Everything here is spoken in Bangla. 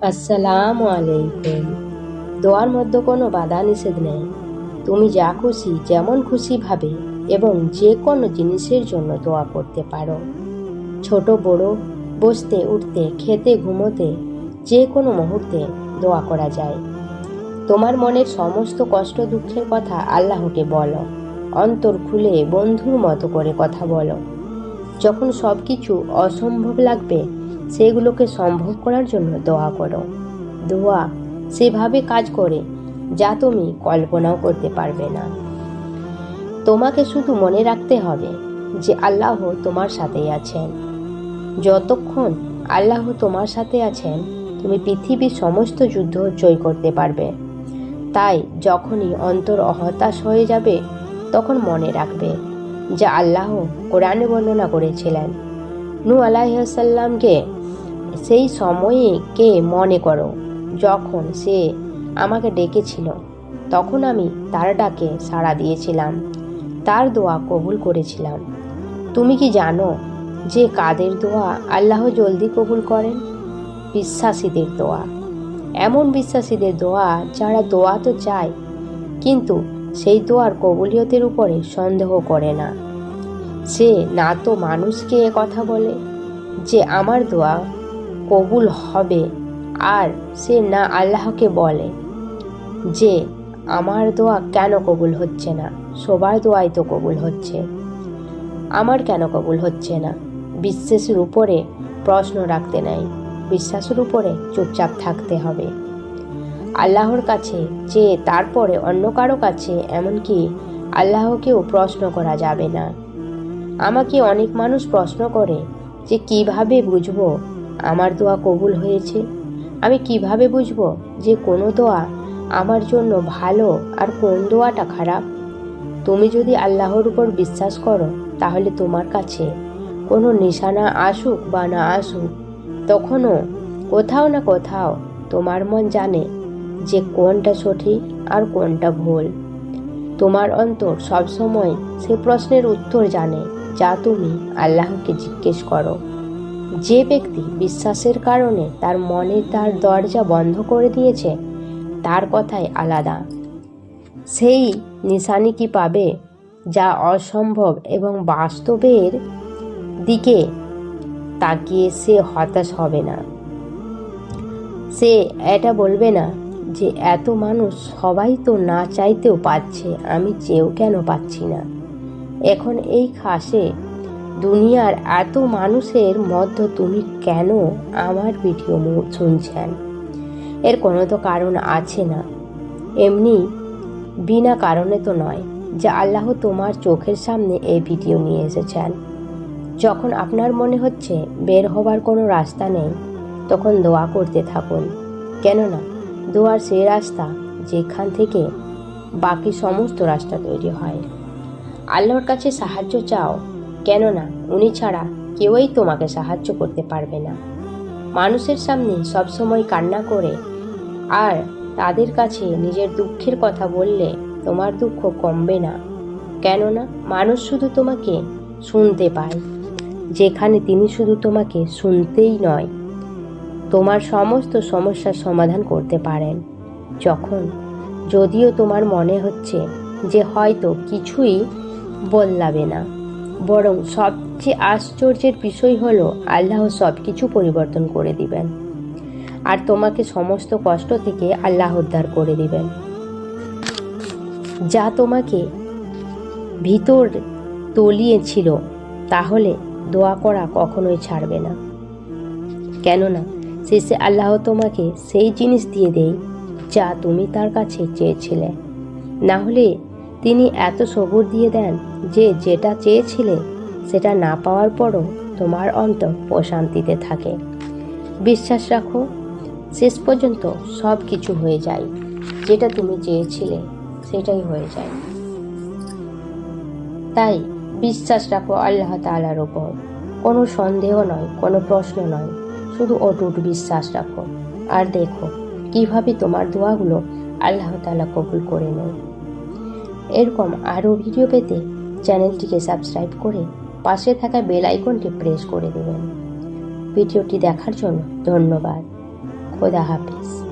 আসসালামু আলাইকুম। দোয়ার মধ্যে কোনো বাধা নিষেধ নেই। তুমি যা খুশি, যেমন খুশি ভাবে এবং যে কোনো জিনিসের জন্য দোয়া করতে পারো। ছোট, বড়, বসতে, উঠতে, খেতে, ঘুমোতে যে কোনো মুহূর্তে দোয়া করা যায়। তোমার মনের সমস্ত কষ্ট, দুঃখের কথা আল্লাহকে বলো। অন্তর খুলে বন্ধুর মতো করে কথা বলো। যখন সব কিছু অসম্ভব লাগবে সেগুলোকে সম্ভব করার জন্য দোয়া করো। দোয়া, সেভাবে কাজ করে, যা তুমি কল্পনাও করতে পারবে না। তোমাকে শুধু মনে রাখতে হবে যে আল্লাহ তোমার সাথেই আছেন। যতক্ষণ আল্লাহ তোমার সাথে আছেন, তুমি পৃথিবীর সমস্ত যুদ্ধ জয় করতে পারবে। তাই যখনই অন্তর হতাশ হয়ে যাবে, তখন মনে রাখবে যা আল্লাহ কোরআনে বর্ণনা করেছিলেন। নু আলাইসাল্লামকে সেই সময়ে কে মনে করো, যখন সে আমাকে ডেকেছিল, তখন আমি তার ডাকে সাড়া দিয়েছিলাম, তার দোয়া কবুল করেছিলাম। তুমি কি জানো যে কাদের দোয়া আল্লাহ জলদি কবুল করেন? বিশ্বাসীদের দোয়া। এমন বিশ্বাসীদের দোয়া যারা দোয়া তো চায়, কিন্তু সেই দোয়ার কবুলিয়তের উপরে সন্দেহ করে না। সে না তো মানুষকে কথা বলে যে আমার দোয়া কবুল হবে। আর সে না আল্লাহকে বলে যে, আমার দোয়া কেন কবুল হচ্ছে না? সবার দোয়াই তো কবুল হচ্ছে। আমার কেন কবুল হচ্ছে না? বিশ্বাসের উপরে প্রশ্ন রাখতে নাই। বিশ্বাসের উপরে চুপচাপ থাকতে হবে। আল্লাহর কাছে যে, তারপরে অন্য কারও কাছে এমনকি আল্লাহকেও প্রশ্ন করা যাবে না। আমাকে অনেক মানুষ প্রশ্ন করে যে, কীভাবে বুঝব আমার দোয়া কবুল হয়েছে। আমি কীভাবে বুঝব যে কোনো দোয়া আমার জন্য ভালো আর কোন দোয়াটা খারাপ? তুমি যদি আল্লাহর উপর বিশ্বাস করো, তাহলে তোমার কাছে কোনো নিশানা আসুক বা না আসুক, তখনও কোথাও না কোথাও তোমার মন জানে যে কোনটা সঠিক আর কোনটা ভুল। তোমার অন্তর সবসময় সে প্রশ্নের উত্তর জানে, যা তুমি আল্লাহকে জিজ্ঞেস করো। যে ব্যক্তি বিশ্বাসের কারণে তার মনে তার দরজা বন্ধ করে দিয়েছে, তার কথাই আলাদা। সেই নিশানি কি পাবে যা অসম্ভব এবং বাস্তবের দিকে তাকিয়ে সে হতাশ হবে না। সে এটা বলবে না যে এত মানুষ সবাই তো না চাইতেও পাচ্ছে আমি চেয়েও কেন পাচ্ছি না। এখন এই খাসে দুনিয়ার এত মানুষের মধ্য তুমি কেন আমার ভিডিও শুনছেন? এর কোনো তো কারণ আছে না। এমনি বিনা কারণে তো নয় যে আল্লাহ তোমার চোখের সামনে এই ভিডিও নিয়ে এসেছেন। যখন আপনার মনে হচ্ছে বের হবার কোনো রাস্তা নেই, তখন দোয়া করতে থাকুন। কেননা দোয়ার সেই রাস্তা যেখান থেকে বাকি সমস্ত রাস্তা তৈরি হয়। আল্লাহর কাছে সাহায্য চাও কেননা উনি ছাড়া কেউই তোমাকে সাহায্য করতে পারবে না। মানুষের সামনে সবসময় কান্না করে আর তাদের কাছে নিজের দুঃখের কথা বললে তোমার দুঃখ কমবে না। কেননা মানুষ শুধু তোমাকে শুনতে পায়, যেখানে তিনি শুধু তোমাকে শুনতেই নয়, তোমার সমস্ত সমস্যার সমাধান করতে পারেন। যখন যদিও তোমার মনে হচ্ছে যে হয়তো কিছুই বদলাবে না। বরং সবচেয়ে আশ্চর্যের বিষয় হলো, আল্লাহ সব কিছু পরিবর্তন করে দিবেন। আর তোমাকে সমস্ত কষ্ট থেকে আল্লাহ উদ্ধার করে দিবেন। যা তোমাকে ভিতর তলিয়েছিল, তাহলে দোয়া করা কখনোই ছাড়বে না। কেননা, শেষে আল্লাহ তোমাকে সেই জিনিস দিয়ে দেয়, যা তুমি তার কাছে চেয়েছিলে। না হলে তিনি এত সবুর দিয়ে দেন যে যেটা চেয়েছিলে সেটা না পাওয়ার পরও তোমার অন্তর প্রশান্তিতে থাকে। বিশ্বাস রাখো, শেষ পর্যন্ত সব কিছু হয়ে যায়। যেটা তুমি চেয়েছিলে সেটাই হয়ে যায়। তাই বিশ্বাস রাখো আল্লাহ তালার ওপর কোনো সন্দেহ নয়, কোনো প্রশ্ন নয়, শুধু অটুট বিশ্বাস রাখো। আর দেখো, কীভাবে তোমার দোয়াগুলো আল্লাহ তালা কবুল করে নেয়। এরকম আরও ভিডিও পেতে চ্যানেলটিকে সাবস্ক্রাইব করে পাশে থাকা বেল আইকনটি প্রেস করে দেবেন। ভিডিওটি দেখার জন্য ধন্যবাদ। খোদা হাফিজ।